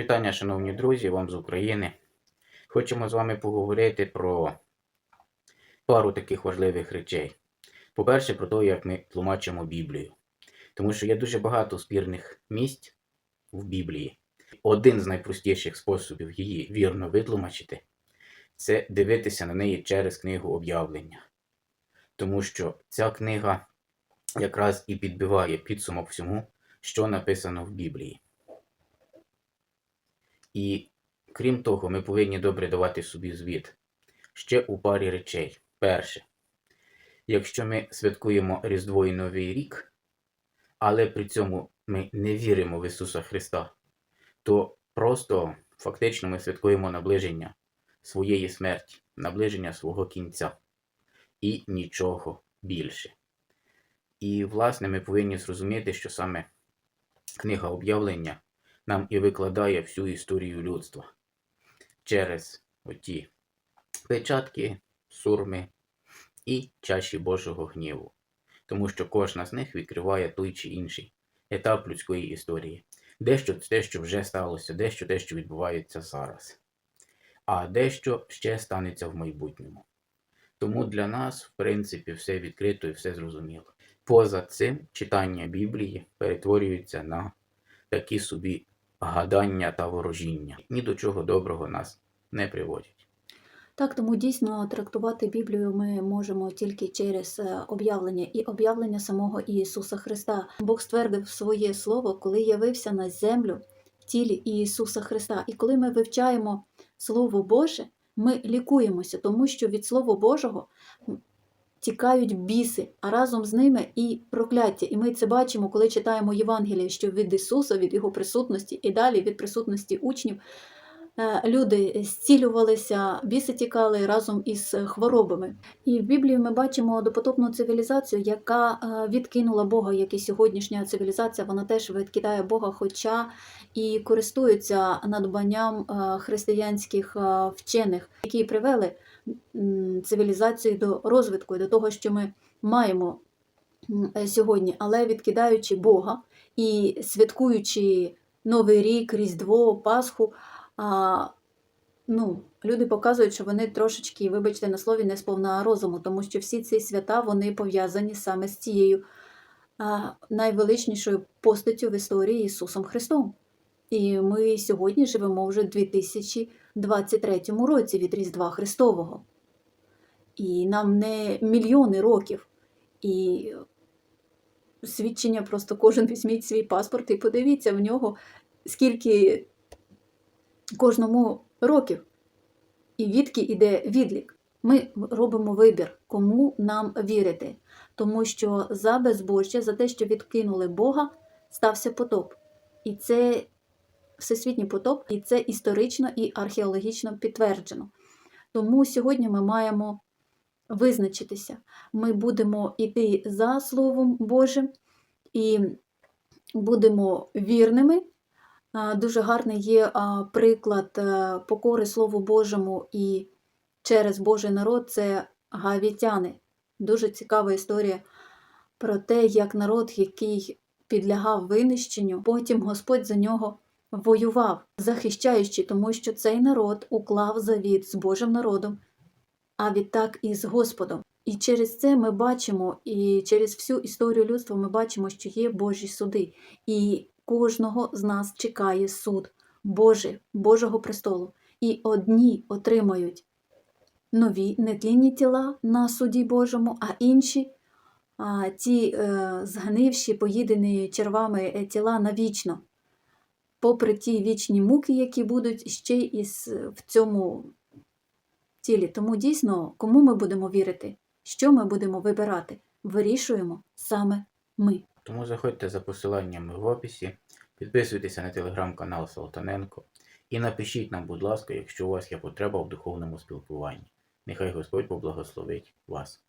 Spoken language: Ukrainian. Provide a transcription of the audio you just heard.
Вітання, шановні друзі, вам з України. Хочемо з вами поговорити про пару таких важливих речей. По-перше, про те, як ми тлумачимо Біблію. Тому що є дуже багато спірних місць в Біблії. Один з найпростіших способів її вірно витлумачити це дивитися на неї через книгу об'явлення. Тому що ця книга якраз і підбиває підсумок всьому, що написано в Біблії. І крім того, ми повинні добре давати собі звіт ще у парі речей. Перше, якщо ми святкуємо Різдво і Новий рік, але при цьому ми не віримо в Ісуса Христа, то просто фактично ми святкуємо наближення своєї смерті, наближення свого кінця і нічого більше. І, власне, ми повинні зрозуміти, що саме книга об'явлення нам і викладає всю історію людства через оті печатки, сурми і чаші Божого гніву. Тому що кожна з них відкриває той чи інший етап людської історії. Дещо те, що вже сталося, дещо те, що відбувається зараз, а дещо ще станеться в майбутньому. Тому для нас, в принципі, все відкрито і все зрозуміло. Поза цим читання Біблії перетворюється на такі собі гадання та ворожіння. Ні до чого доброго нас не приводять. Так, тому дійсно трактувати Біблію ми можемо тільки через е, об'явлення і об'явлення самого Ісуса Христа. Бог ствердив своє слово, коли явився на землю в тілі Ісуса Христа. І коли ми вивчаємо Слово Боже, ми лікуємося, тому що від Слова Божого тікають біси, а разом з ними і прокляття. І ми це бачимо, коли читаємо Євангеліє, що від Ісуса, від Його присутності і далі від присутності учнів. Е, Люди зцілювалися, біси тікали разом із хворобами. І в Біблії ми бачимо допотопну цивілізацію, яка е, відкинула Бога, як і сьогоднішня цивілізація, вона теж відкидає Бога, хоча і користується надбанням е, християнських вчених, які привели цивілізацію до розвитку, до того, що ми маємо сьогодні, але відкидаючи Бога і святкуючи Новий рік, Різдво, Пасху. Ну, люди показують, що вони трошечки, вибачте на слові, не сповна розуму, тому що всі ці свята вони пов'язані саме з цією найвеличнішою постаттю в історії Ісусом Христом. І ми сьогодні живемо вже в 2023 році від Різдва Христового. І нам не мільйони років. І свідчення просто кожен візьміть свій паспорт і подивіться в нього, скільки кожному років, і відки йде відлік. Ми робимо вибір, кому нам вірити, тому що за безбожжя, за те, що відкинули Бога, стався потоп. І це всесвітній потоп, і це історично і археологічно підтверджено. Тому сьогодні ми маємо визначитися. Ми будемо йти за Словом Божим і будемо вірними. Дуже гарний є приклад е, покори Слову Божому і через Божий народ це гавітяни. Дуже цікава історія про те, як народ, який підлягав винищенню, потім Господь за нього воював, захищаючи, тому що цей народ уклав завіт з Божим народом, а відтак і з Господом. І через це ми бачимо, і через всю історію людства ми бачимо, що є Божі суди. І кожного з нас чекає суд Божий, Божого престолу. І одні отримають нові нетлінні тіла на суді Божому, а інші а, ті е, згнивші, поїдені червами е, тіла навічно. Попри ті вічні муки, які будуть ще і в цьому тілі. Тому дійсно, кому ми будемо вірити, що ми будемо вибирати, вирішуємо саме ми. Тому заходьте за посиланнями в описі, підписуйтеся на телеграм-канал Салтаненко і напишіть нам, будь ласка, якщо у вас є потреба в духовному спілкуванні. Нехай Господь поблагословить вас.